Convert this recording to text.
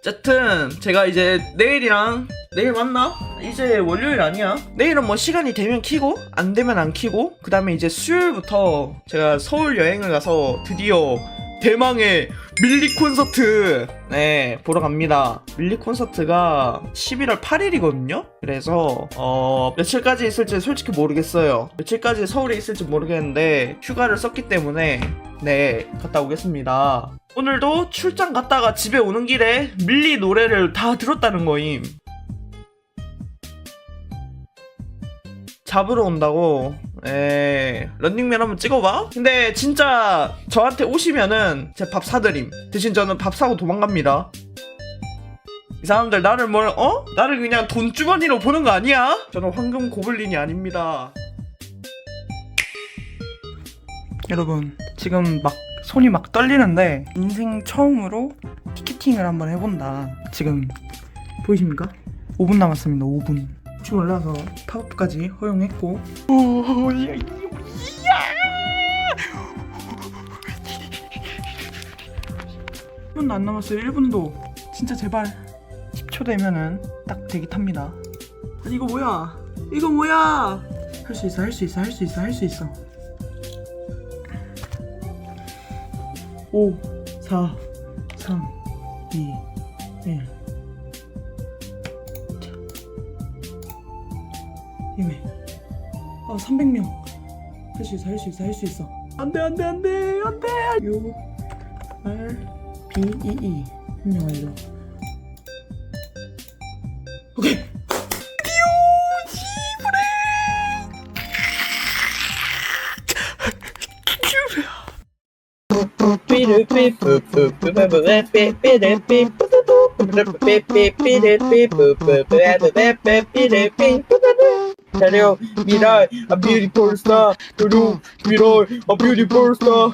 어쨌든 제가 이제 내일이랑 내일 맞나? 이제 월요일 아니야? 내일은 뭐 시간이 되면 키고 안 되면 안 키고 그 다음에 이제 수요일부터 제가 서울 여행을 가서 드디어 대망의 밀리 콘서트. 네 보러 갑니다. 밀리 콘서트가 11월 8일이거든요? 그래서 어 며칠까지 있을지 솔직히 모르겠어요. 며칠까지 서울에 있을지 모르겠는데 휴가를 썼기 때문에 네 갔다 오겠습니다. 오늘도 출장 갔다가 집에 오는 길에 밀리 노래를 다 들었다는 거임 잡으러 온다고. 에 런닝맨 한번 찍어봐. 근데 진짜 저한테 오시면은 제 밥 사드림. 대신 저는 밥 사고 도망갑니다. 이 사람들 나를 뭘 어? 나를 그냥 돈주머니로 보는 거 아니야? 저는 황금 고블린이 아닙니다. 여러분 지금 막 손이 막 떨리는데 인생 처음으로 티켓팅을 한번 해본다. 지금 보이십니까? 5분 남았습니다 5분 혹시 몰라서 팝업까지 허용했고. 오, 야, 야. 1분도 안 남았어요. 1분도. 진짜 제발. 10초 되면은 딱 대기 탑니다. 아니 이거 뭐야? 이거 뭐야? 할 수 있어 할 수 있어 할 수 있어 할 수 있어. 5, 4, 3, 2, 1. 힘내. 아, 300명. 할 수 있어, 할 수 있어, 할 수 있어. 안 돼, 안 돼, 안 돼, 안 돼. U, R, B, E, E. 한명 완료. 오케이. Hello, Serio, mirar a beautiful star. To do, mirar a beautiful star.